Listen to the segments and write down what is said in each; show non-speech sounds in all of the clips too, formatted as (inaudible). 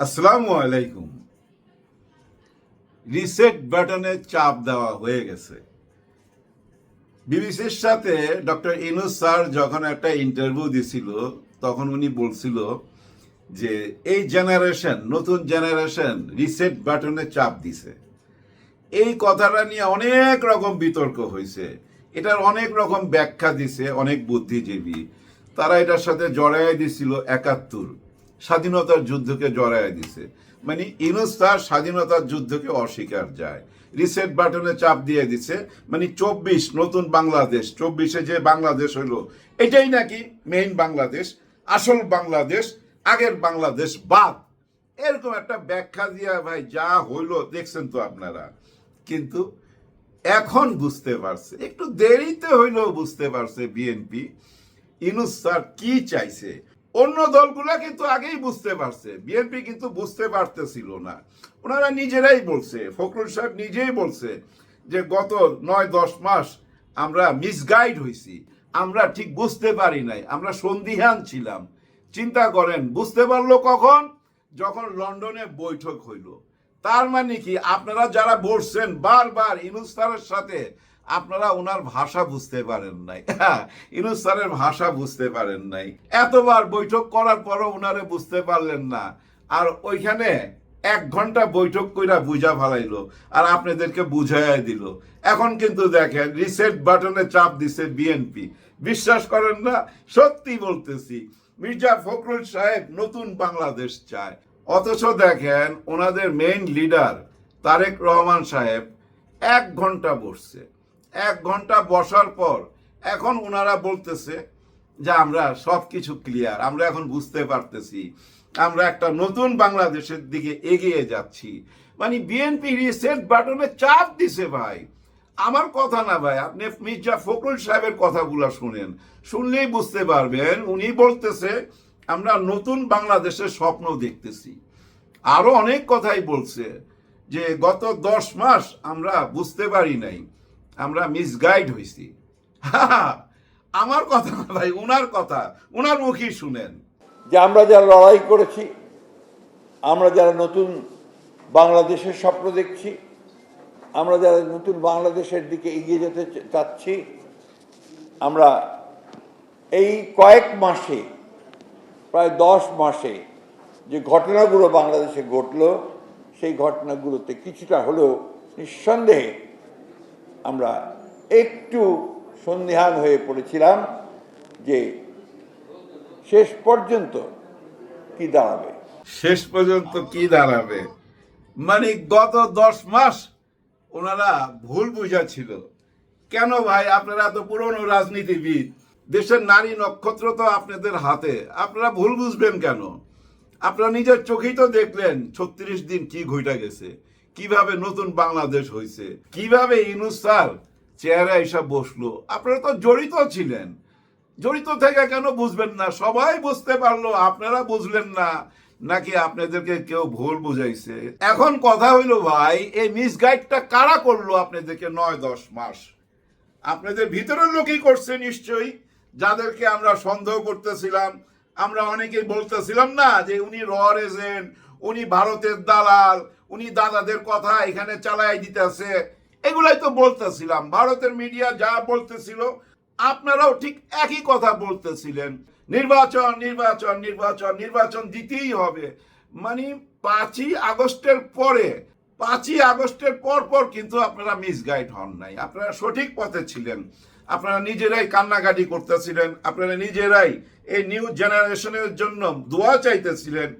আসসালামু আলাইকুম। রিসেট বাটনে চাপ দেওয়া হয়ে গেছে। বিবিসির সাথে ডক্টর ইনুস স্যার যখন একটা ইন্টারভিউ দিছিল, তখন উনি বলছিল যে, এই জেনারেশন নতুন জেনারেশন রিসেট বাটনে চাপ দিছে। এই কথাটা নিয়ে অনেক রকম বিতর্ক হয়েছে। এটার অনেক রকম ব্যাখ্যা দিছে, অনেক বুদ্ধিজীবী। তারা এটার সাথে জড়াই দিছিল একাত্তর। স্বাধীনতার যুদ্ধকে জড়াই দিছে। মানে ইনুস তার স্বাধীনতার যুদ্ধকে অস্বীকার যায়। রিসেট বাটনে চাপ দিয়ে দিছে। মানে চব্বিশ, নতুন বাংলাদেশ, চব্বিশে যে বাংলাদেশ হইল এটাই নাকি মেইন বাংলাদেশ, আসল বাংলাদেশ, আগের বাংলাদেশ বাদ। এরকম একটা ব্যাখ্যা দিয়া ভাই, যা হইল, দেখছেন তো আপনারা। কিন্তু এখন বুঝতে পারছে, একটু দেরিতে হইলেও বুঝতে পারছে বিএনপি ইনুস কি চাইছে? অন্য দলগুলা কিন্তু আগেই বুঝতে পারছে। বিএনপি কিন্তু বুঝতে পারতেছিল না। ওনারা নিজেরাই বলছে, ফখরুল সাহেব নিজেই বলছে যে গত নয়, দশ মাস আমরা মিসগাইড হয়েছি আমরা ঠিক বুঝতে পারি নাই, আমরা সন্দিহান ছিলাম। চিন্তা করেন, বুঝতে পারল কখন? যখন লন্ডনে বৈঠক হইল। তার মানে কি, আপনারা যারা বসছেন বারবার ইনুস স্যারের সাথে আপনারা ওনার ভাষা বুঝতে পারেন নাই। (laughs) ইনুস স্যারের ভাষা বুঝতে পারেন নাই। এতবার বৈঠক করার পরও ওনারে বুঝতে পারলেন না। আর ওইখানে এক ঘণ্টা বৈঠক কইরা বুঝা ফালাইলো আর আপনাদেরকে বুঝাই দিল। এখন কিন্তু দেখেন রিসেট বাটনে চাপ দিছে বিএনপি বিশ্বাস করেন না, সত্যি বলতেছি, মির্জা ফখরুল সাহেব নতুন বাংলাদেশ চায়। অথচ দেখেন ওনাদের মেইন লিডার তারেক রহমান সাহেব এক ঘণ্টা বসছে। এক ঘণ্টা বসার পর এখন ওনারা বলতেছে যে আমরা সব কিছু ক্লিয়ার আমরা এখন বুঝতে পারতেছি, আমরা একটা নতুন বাংলাদেশের দিকে এগিয়ে যাচ্ছি। মানে বিএনপি রিসেট বাটনে চাপ দিছে ভাই। আমার কথা না ভাই, আপনি মির্জা ফখরুল সাহেবের কথাগুলো শুনেন। শুনলেই বুঝতে পারবেন, উনি বলতেছে, আমরা নতুন বাংলাদেশের স্বপ্ন দেখতেছি। আরও অনেক কথাই বলছে যে, গত দশ মাস আমরা বুঝতে পারি নাই আমরা মিসগাইড হয়েছি আমার কথা না ভাই, উনার কথা, উনার মুখেই শুনেন। যে আমরা যারা লড়াই করেছি, আমরা যারা নতুন বাংলাদেশের স্বপ্ন দেখছি, আমরা যারা নতুন বাংলাদেশের দিকে এগিয়ে যেতে চাচ্ছি, আমরা এই কয়েক মাসে, প্রায় দশ মাসে যে ঘটনাগুলো বাংলাদেশে ঘটলো, সেই ঘটনাগুলোতে কিছুটা হলেও নিঃসন্দেহে আমরা একটু সন্দেহান হয়ে পড়েছিলাম যে শেষ পর্যন্ত কি দাঁড়াবে? শেষ পর্যন্ত কি দাঁড়াবে? মানে গত দশ মাস ওনারা ভুল বুঝাচ্ছিল। কেন ভাই আপনারা তো পুরনো রাজনীতিবিদ? দেশের নারী নক্ষত্র তো আপনাদের হাতে। আপনারা ভুল বুঝবেন কেন? আপনারা নিজের চোখেই তো দেখলেন ছত্রিশ দিন কি ঘইটা গেছে। কীভাবে নতুন বাংলাদেশ হয়েছে কীভাবে ইনুস স্যার চেহারা এসব বসল? আপনারা তো জড়িত ছিলেন। জড়িত থেকে কেন বুঝবেন না? সবাই বুঝতে পারল, আপনারা বুঝলেন না। নাকি আপনাদেরকে কেউ ভুল বুঝাইছে? এখন কথা হইল, ভাই, এই মিসগাইডটা কারা করল আপনাদেরকে নয়, দশ মাস? আপনাদের ভিতরের লোকই করছে নিশ্চয়ই। যাদেরকে আমরা সন্দেহ করতেছিলাম, আমরা অনেকেই বলতেছিলাম না যে উনি রর এজেন্ট উনি ভারতের দালাল উনি দাদাদের কথা এখানে চালাই দিতেছে। এগুলাই তো বলতেছিলাম। ভারতের মিডিয়া যা বলতেছিল, আপনারাও ঠিক একই কথা বলতেছিলেন। নির্বাচন নির্বাচন নির্বাচন নির্বাচন দিতেই হবে। মানে পাঁচই আগস্টের পরে, পাঁচই আগস্টের পর পর কিন্তু আপনারা মিসগাইড হন নাই। আপনারা সঠিক পথে ছিলেন। আপনারা নিজেরাই কান্নাকাটি করতেছিলেন। আপনারা নিজেরাই এই নিউ জেনারেশনের জন্য দোয়া চাইতেছিলেন।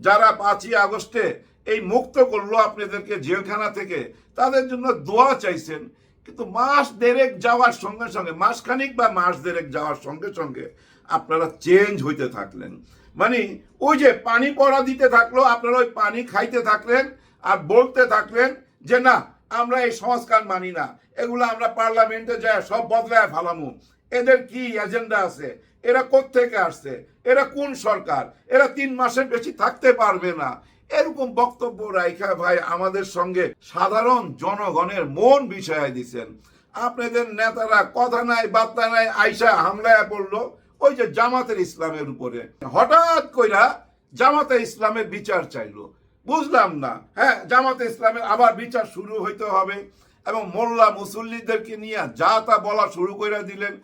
যারা পাঁচই আগস্টে এই মুক্ত করল আপনাদেরকে জেলখানা থেকে। তাদের জন্য দোয়া চাইছেন। কিন্তু মাস দেড়েক যাওয়ার সঙ্গে সঙ্গে মাস খানিক বা মাস দেড়েক যাওয়ার সঙ্গে সঙ্গে আপনারা চেঞ্জ হইতে থাকলেন। মানে ওই যে পানি পড়া দিতে থাকল, আপনারা ওই পানি খাইতে থাকলেন আর বলতে থাকলেন যে, না, আমরা এই সংস্কার মানি না। এগুলো আমরা পার্লামেন্টে যায় সব বদলায় ফালামু। এদের কি এজেন্ডা আছে? এরা কোত্থেকে আসছে? এরা কোন সরকার? এরা তিন মাসের বেশি থাকতে পারবে না। এরকম বক্তব্য রাইখা ভাই আমাদের সঙ্গে সাধারণ জনগণের মন বিষয় দিছেন। আপনাদের নেতারা কথা নাই, বার্তা নাই, আইসা হামলায় পড়ল ওই যে জামাতের ইসলামের উপরে। হঠাৎ কইরা জামাতে ইসলামের বিচার চাইলো। বুঝলাম না। হ্যাঁ জামাতে ইসলামের আবার বিচার শুরু হইতে হবে এবং মোল্লা মুসল্লিদেরকে নিয়ে যা তা বলা শুরু করে দিলেন।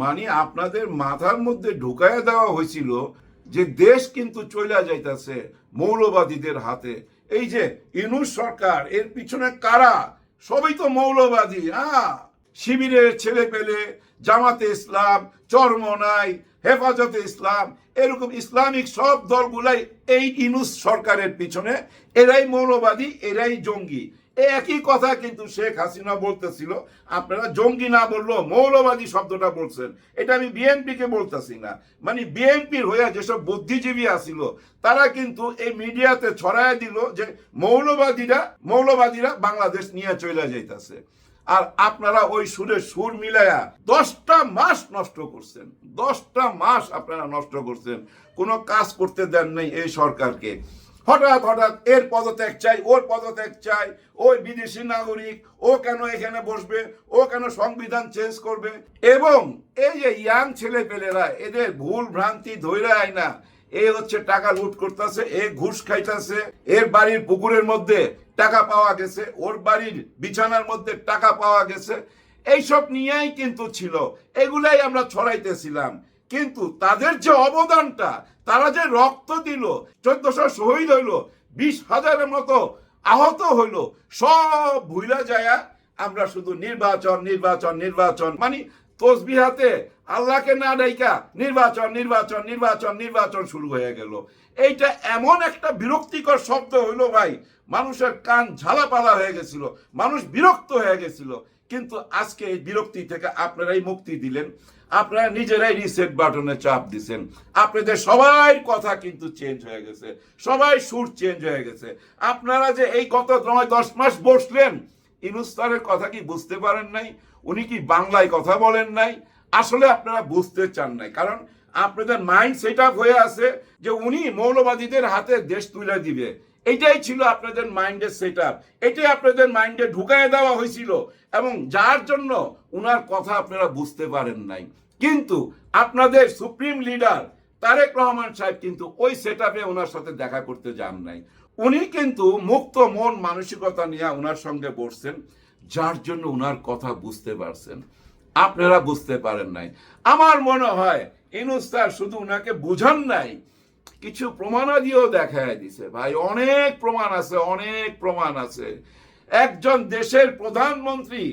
মানে আপনাদের মাথার মধ্যে ঢুকাইয়া দেওয়া হয়েছিল যে দেশ কিন্তু চলে যাইতেছে মৌলবাদীদের হাতে। এই যে ইনুস সরকার, এর পিছনে কারা? সবই তো মৌলবাদী। হ্যাঁ শিবিরের ছেলে পেলে, জামাতে ইসলাম চরমনাই হেফাজতে ইসলাম, এরকম ইসলামিক সব দলগুলাই এই ইনুস সরকারের পিছনে। এরাই মৌলবাদী, এরাই জঙ্গি। একই কথা কিন্তু শেখ হাসিনা বলতেছিল। আপনারা জঙ্গি না বললেও মৌলবাদী শব্দটা বলছেন। এটা আমি বিএনপিকে বলতেছি না। মানে বিএনপির হয়ে যেসব বুদ্ধিজীবী আসিল তারা কিন্তু এই মিডিয়াতে ছড়ায় দিল যে মৌলবাদীরা মৌলবাদীরা বাংলাদেশ নিয়ে চলে যাইতেছে। আর আপনারা ওই সুরে সুর মিলাইয়া দশটা মাস নষ্ট করছেন। দশটা মাস আপনারা নষ্ট করছেন। কোনো কাজ করতে দেন নাই এই সরকারকে। হঠাৎ হঠাৎ, এর পদত্যাগ চাই, ওর পদত্যাগ চাই, ওই বিদেশি নাগরিক, ও কেন এখানে বসবে, ও কেন সংবিধান চেঞ্জ করবে? এবং এই যে ইয়াং ছেলে পেলেরা এদের ভুল ভ্রান্তি ধৈর্য আয় না। এ হচ্ছে টাকা লুট করতেছে, এ ঘুষ খাইতেছে, এর বাড়ির পুকুরের মধ্যে টাকা পাওয়া গেছে, ওর বাড়ির বিছানার মধ্যে টাকা পাওয়া গেছে। এইসব নিয়েই কিন্তু ছিল, এগুলাই আমরা ছড়াইতেছিলাম। কিন্তু তাদের যে অবদানটা, তারা যে রক্ত দিল, চোদ্দশো শহীদ হইল, বিশ হাজারের মতো আহত হইল, সব ভুলা যায়া আমরা শুধু নির্বাচন নির্বাচন নির্বাচন মানে তসবিহাতে আল্লাহকে না ডাইকা নির্বাচন নির্বাচন নির্বাচন নির্বাচন শুরু হয়ে গেল। এইটা এমন একটা বিরক্তিকর শব্দ হইল ভাই, মানুষের কান ঝালাপালা হয়ে গেছিল, মানুষ বিরক্ত হয়ে গেছিল। কিন্তু আজকে এই বিরক্তি থেকে আপনারাই মুক্তি দিলেন। আপনারা নিজেরাই রিসেট বাটনে চাপ দিছেন। আপনাদের সবাই কথা কিন্তু চেঞ্জ হয়ে গেছে। সবাই সুর চেঞ্জ হয়ে গেছে। আপনারা যে এই গত নয়, দশ মাস বসলেন ইনুস্তারের কথা কি বুঝতে পারেন নাই? উনি কি বাংলায় কথা বলেন নাই? আসলে আপনারা বুঝতে চান নাই। কারণ আপনাদের মাইন্ড সেট আপ হয়ে আছে যে উনি মৌলবাদীদের হাতে দেশ তুলে দিবে। এটাই ছিল আপনাদের মাইন্ডের সেট আপ এটাই আপনাদের মাইন্ডে ঢুকায় দেওয়া হয়েছিল। এবং যার জন্য উনার কথা আপনারা বুঝতে পারেন নাই। কিন্তু আপনাদের সুপ্রিম লিডার তারেক রহমান সাহেব কিন্তু ওই সেট ওনার সাথে দেখা করতে যান নাই। উনি কিন্তু মুক্ত মন মানসিকতা নিয়ে ওনার সঙ্গে বসছেন, যার জন্য ওনার কথা বুঝতে পারছেন। আপনারা বুঝতে পারেন নাই। আমার মনে হয় ইনুস্তার শুধু উনাকে বুঝান নাই, কিছু প্রমাণাদিও দেখায় দিছে। ভাই, অনেক প্রমাণ আছে, অনেক প্রমাণ আছে। একজন দেশের প্রধানমন্ত্রী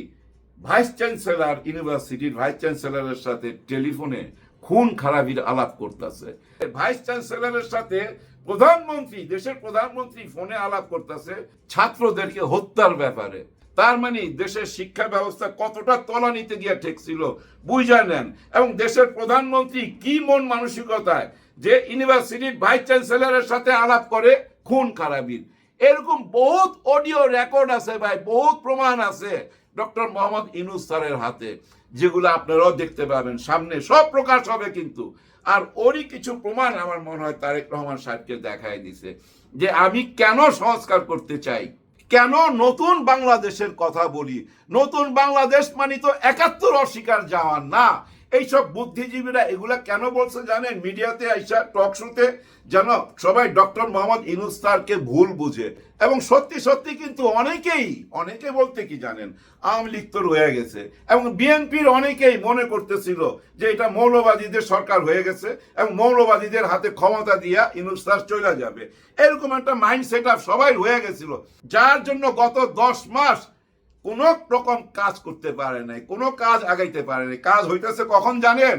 ভাইস চ্যান্সেলর ইউনিভার্সিটির ভাইস চ্যান্সেলরের সাথে টেলিফোনে খুন খারাপির আলাপ করতেছে। ভাইস চ্যান্সেলরের সাথে প্রধানমন্ত্রী, দেশের প্রধানমন্ত্রী ফোনে আলাপ করতেছে, ছাত্রদেরকে হত্যার ব্যাপারে। তার মানে দেশের শিক্ষা ব্যবস্থা কতটা তলানিতে গিয়ে ঠেকছিল, বুঝা নেন। এবং দেশের প্রধানমন্ত্রী কি মন মানসিকতায় যে ইউনিভার্সিটির ভাইস চ্যান্সেলরের সাথে আলাপ করে খুন খারাপির। এরকম বহুত অডিও রেকর্ড আছে ভাই, বহুত প্রমাণ আছে। ডক্টর মোহাম্মদ ইনুস স্যারের হাতে, যেগুলো আপনারাও দেখতে পাবেন সামনে, সব প্রকাশ হবে কিন্তু। আর ওরই কিছু প্রমাণ আমার মনে হয় তারেক রহমান সাহেবকে দেখায় দিছে, যে আমি কেন সংস্কার করতে চাই? কেন নতুন বাংলাদেশের কথা বলি? নতুন বাংলাদেশ মানে তো একাত্তর অস্বীকার যাওয়ার না। এইসব বুদ্ধিজীবীরা এগুলা কেন বলছে জানেন? মিডিয়াতে আইসা টক শোতে যেন সবাই ডক্টর মোহাম্মদ ইনুস স্যারকে ভুল বুঝে। এবং সত্যি সত্যি কিন্তু অনেকেই, অনেকে বলতে কি জানেন? আওয়ামী লীগ তো রয়ে গেছে। এবং বিএনপির অনেকেই মনে করতেছিল যে এটা মৌলবাদীদের সরকার হয়ে গেছে এবং মৌলবাদীদের হাতে ক্ষমতা দিয়া ইনুস স্যার চলে যাবে। এরকম একটা মাইন্ড সেট আপ সবাই হয়ে গেছিল। যার জন্য গত দশ মাস কোন রকম কাজ করতে পারে নাই, কোনো কাজ আগাইতে পারে নাই। কাজ হইতেছে কখন জানেন?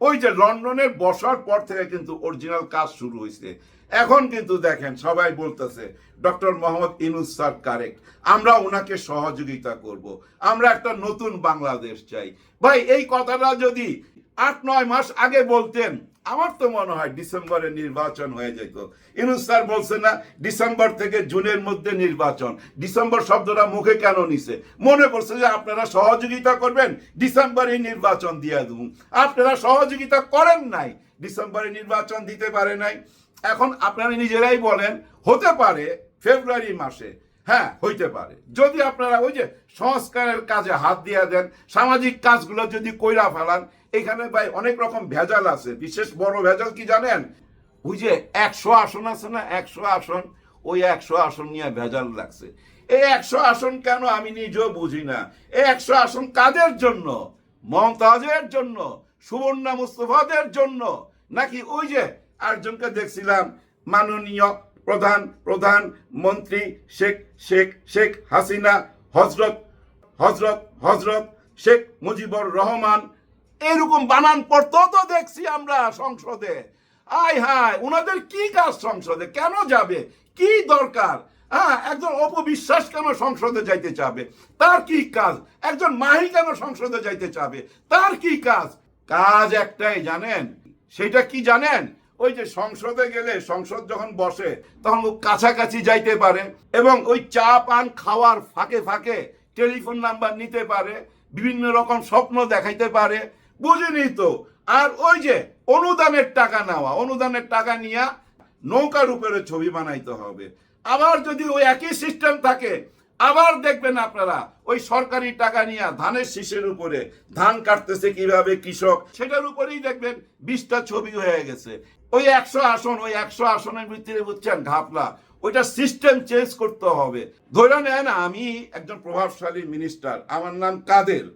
ওই যে লন্ডনের বসার পর থেকে কিন্তু অরিজিনাল কাজ শুরু হয়েছে এখন কিন্তু দেখেন, সবাই বলতেছে, doctor Mohammad Yunus sir correct. আমরা ওনাকে সহযোগিতা করব। আমরা একটা নতুন বাংলাদেশ চাই। ভাই, এই কথাটা যদি আট নয় মাস আগে বলতেন আমার তো মনে হয় ডিসেম্বরে নির্বাচন হয়ে যেত। ইনুস স্যার বলছে না, ডিসেম্বর থেকে জুনের মধ্যে নির্বাচন। ডিসেম্বর শব্দটা মুখে কেন নিছে? মনে করছে যে আপনারা সহযোগিতা করবেন ডিসেম্বরে নির্বাচন দিয়ে দেবো। আপনারা সহযোগিতা করেন নাই, ডিসেম্বরে নির্বাচন দিতে পারে নাই। এখন আপনারা নিজেরাই বলেন, হতে পারে ফেব্রুয়ারি মাসে। হ্যাঁ হইতে পারে। যদি আপনারা ওই যে সংস্কারের কাজে হাত দিয়ে দেন, সামাজিক কাজগুলো যদি কইরা ফেলান এখানে ভাই অনেক রকম ভেজাল আছে। বিশেষ বড় ভেজাল কি জানেন? ওই যে একশো আসন আছে না, একশো আসন, ওই একশো আসন নিয়ে ভেজাল লাগছে। এই একশো আসন কেন আমি নিজেও বুঝি না। এই একশো আসন কাদের জন্য? মমতাজের জন্য, সুবর্ণা মুস্তফাদের জন্য? নাকি ওই যে আরেকজনকে দেখছিলাম, মাননীয় প্রধান প্রধান মন্ত্রী শেখ শেখ শেখ হাসিনা, হজরত হজরত হজরত শেখ মুজিবুর রহমান এরকম বানান পড়তেও তো দেখছি আমরা সংসদে। আয় হায় ওনাদের কি কাজ সংসদে? কেন যাবে? কি দরকার? হ্যাঁ একজন অপবিশ্বাস কেন সংসদে যাইতে চাবে? তার কি কাজ? একজন মাহি কেন সংসদে যাইতে চাবে? তার কি কাজ? কাজ একটাই, জানেন? সেটা কি জানেন? ওই যে সংসদে গেলে সংসদ যখন বসে, তখন ও কাছাকাছি যাইতে পারে এবং ওই চা, পান খাওয়ার ফাঁকে ফাঁকে টেলিফোন নাম্বার নিতে পারে, বিভিন্ন রকম স্বপ্ন দেখাইতে পারে বুঝিনি তো। আর ওই যে অনুদানের টাকা নেওয়া, অনুদানের টাকা নিয়ে নৌকার উপরে ছবি বানাইতে হবে। আবার যদি ওই একই সিস্টেম থাকে, আবার দেখবেন আপনারা, ওই সরকারি টাকা নিয়ে ধানের শীষের উপরে ধান কাটতেছে কীভাবে কৃষক, সেটার উপরেই দেখবেন বিশটা ছবি হয়ে গেছে। ওই একশো আসন, ওই একশো আসনের ভিতরে বুঝছেন ঘাপলা, ওইটা সিস্টেম চেঞ্জ করতে হবে। ধরে নেন আমি একজন প্রভাবশালী মিনিস্টার আমার নাম কাদের?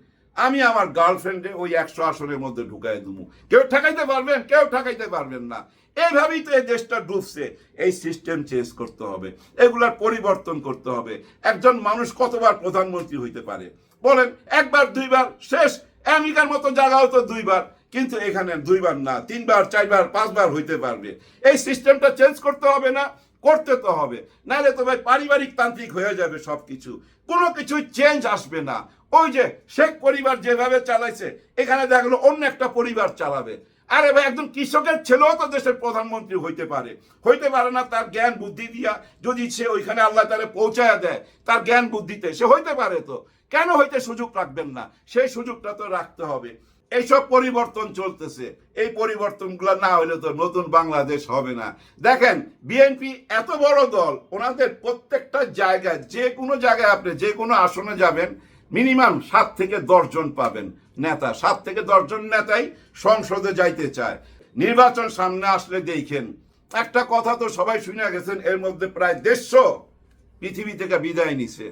আমি আমার গার্লফ্রেন্ডে ওই একশো আসনের মধ্যে ঢুকাই দেবো। কেউ ঠেকাইতে পারবেন কেউ ঠেকাইতে পারবেন না। এইভাবেই তো এই দেশটা ডুবছে। এই সিস্টেম চেঞ্জ করতে হবে, এগুলার পরিবর্তন করতে হবে। একজন মানুষ কতবার প্রধানমন্ত্রী হইতে পারে? বলেন, একবার, দুইবার, শেষ। আমেরিকার মতো জায়গাও তো দুইবার, কিন্তু এখানে দুইবার না, তিনবার, চারবার, পাঁচবার হইতে পারবে। এই সিস্টেমটা চেঞ্জ করতে হবে না, করতে তো হবে। নাহলে তো ভাই পারিবারিক তান্ত্রিক হয়ে যাবে সব কিছু কোনো কিছু চেঞ্জ আসবে না। ওই যে শেখ পরিবার যেভাবে চালাইছে, এখানে দেখা গেলো অন্য একটা পরিবার চালাবে। আরে ভাই, একজন কৃষকের ছেলেও তো দেশের প্রধানমন্ত্রী হইতে পারে। হইতে পারে না তার জ্ঞান বুদ্ধি দিয়া যদি সে ওইখানে আল্লাহ তারে পৌঁছায়া দেয়, তার জ্ঞান বুদ্ধিতে, সে হইতে পারে তো। কেন হইতে সুযোগ রাখবেন না? সেই সুযোগটা তো রাখতে হবে। এইসব পরিবর্তন চলতেছে। এই পরিবর্তনগুলো না হলে তো নতুন বাংলাদেশ হবে না। দেখেন, বিএনপি এত বড় দল, ওনাদের প্রত্যেকটা জায়গায়, যে কোনো জায়গায় আপনি যে কোনো আসনে যাবেন মিনিমাম সাত থেকে দশজন পাবেন নেতা। সাত থেকে দশজন নেতাই সংসদে যাইতে চায়। নির্বাচন সামনে আসলে দেখেন, একটা কথা তো সবাই শুনে গেছেন, এর মধ্যে প্রায় দেড়শো পৃথিবী থেকে বিদায় নিছে।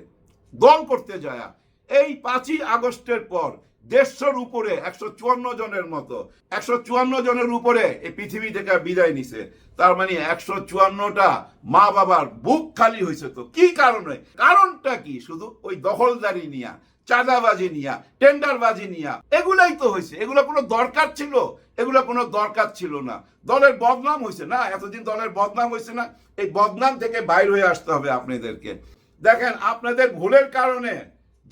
দল করতে যায়। এই পাঁচই আগস্টের পর দেড়শোর উপরে, একশো চুয়ান্ন জনের মতো, একশো চুয়ান্ন জনের উপরে এই পৃথিবী থেকে বিদায় নিছে। তার মানে একশো চুয়ান্নটা মা বাবার বুক খালি হয়েছে তো। কি কারণে? কারণটা কি? শুধু ওই দখলদারি নিয়া, চাঁদাবাজি নিয়া, টেন্ডারবাজি নিয়া, এগুলাই তো হয়েছে। এগুলো কোনো দরকার ছিল? এগুলো কোনো দরকার ছিল না। দলের বদনাম হয়েছে না? এতদিন দলের বদনাম হয়েছে না? এই বদনাম থেকে বাইর হয়ে আসতে হবে আপনাদেরকে। দেখেন, আপনাদের ভুলের কারণে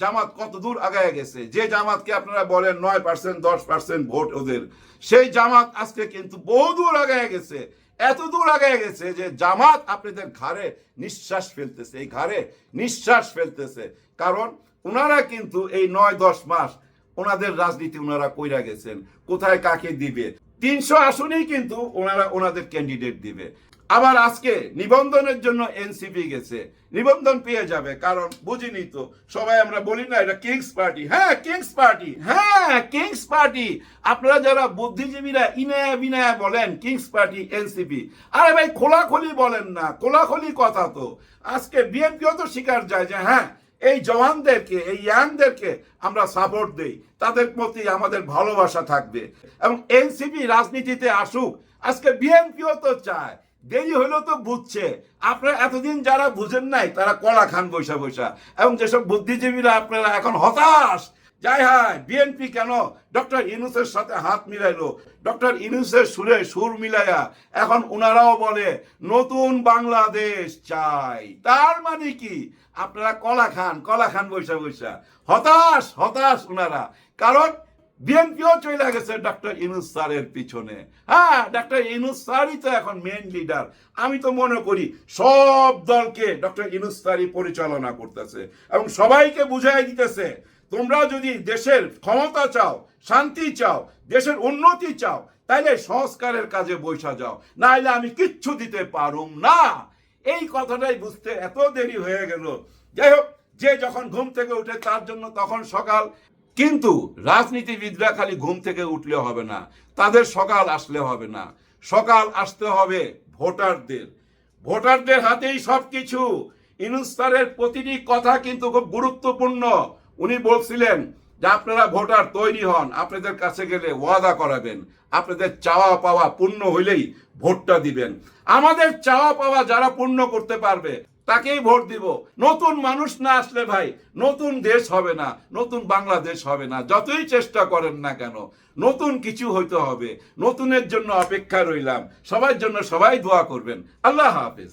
জামাত কত দূর আগায় গেছে? যে জামাতকে আপনারা বলেন নয় পার্সেন্ট দশ পার্সেন্ট ভোট ওদের, সেই জামাত আজকে কিন্তু বহু দূর আগায় গেছে। এত দূর আগায় গেছে যে জামাত আপনাদের ঘাড়ে নিঃশ্বাস ফেলতেছে, এই ঘাড়ে নিঃশ্বাস ফেলতেছে। কারণ ওনারা কিন্তু এই নয়, দশ মাস ওনাদের রাজনীতি ওনারা কইরা গেছেন, কোথায় কাকে দিবে? তিনশো আসনেই কিন্তু ওনারা ওনাদের ক্যান্ডিডেট দিবে। আবার আজকে নিবন্ধনের জন্য এনসিপি গেছে। নিবন্ধন পেয়ে যাবে, কারণ বুঝিনি তো, সবাই আমরা বলি না, এটা কিংস পার্টি। হ্যাঁ কিংস পার্টি। হ্যাঁ কিংস পার্টি। আপনারা যারা বুদ্ধিজীবীরা ইনায়া বিনায়া বলেন, কিংস পার্টি, এনসিপি। আরে ভাই, খোলাখুলি বলেন না, খোলাখুলি কথা তো। আজকে বিএনপিও তো স্বীকার যায় যে হ্যাঁ এই জওয়ানদেরকে, এই ইয়াংদেরকে আমরা সাপোর্ট দেই। তাদের প্রতি আমাদের ভালোবাসা থাকবে। এবং এনসিপি রাজনীতিতে আসুক, আজকে বিএনপিও তো চায়। দেরি হলেও তো বুঝছে। আপনারা এতদিন যারা বুঝেন নাই, তারা কলা খান বৈশা বৈশা। এবং যেসব বুদ্ধিজীবীরা আপনারা এখন হতাশ, যাই হায় বিএনপি কেন? ডক্টর ইনুসের সাথে হাত মিলাইলো। ডক্টর ইনুসের সুরে সুর মিলাইয়া এখন ওনারাও বলে, নতুন বাংলাদেশ চাই। তার মানে কি? আপনারা কলা খান কলা খান বৈশা বৈশা। হতাশ হতাশ ওনারা কারণ বিএনপিও চলে গেছে ডক্টর ইনুস স্যারের পিছনে। হ্যাঁ ডক্টর ইনুস স্যারই তো এখন মেন লিডার আমি তো মনে করি সব দলকে ডক্টর ইনুস স্যারই পরিচালনা করতেছে এবং সবাইকে বুঝাই দিতেছে, তোমরা যদি দেশের ক্ষমতা চাও, শান্তি চাও, দেশের উন্নতি চাও, তাইলে সংস্কারের কাজে বৈশা যাও। নাইলে আমি কিচ্ছু দিতে পারুম না। এই কথাটাই বুঝতে এত দেরি হয়ে গেল। যাই হোক, যে যখন ঘুম থেকে উঠে তার জন্য তখন সকাল কিন্তু রাজনীতিবিদরা খালি ঘুম থেকে উঠলে হবে না, তাদের সকাল আসলে হবে না। সকাল আসতে হবে ভোটারদের। ভোটারদের হাতেই সবকিছু। ইনুস্তারের প্রতিটি কথা কিন্তু খুব গুরুত্বপূর্ণ। উনি বলছিলেন যে আপনারা ভোটার তৈরি হন, আপনাদের কাছে গেলে ওয়াদা করাবেন, আপনাদের চাওয়া পাওয়া পূর্ণ হইলেই ভোটটা দিবেন। আমাদের চাওয়া পাওয়া যারা পূর্ণ করতে পারবে তাকেই ভোট দিব। নতুন মানুষ না আসলে ভাই, নতুন দেশ হবে না, নতুন বাংলাদেশ হবে না। যতই চেষ্টা করেন না কেন, নতুন কিছু হইতে হবে। নতুনের জন্য অপেক্ষা রইলাম। সবার জন্য সবাই দোয়া করবেন। আল্লাহ হাফেজ।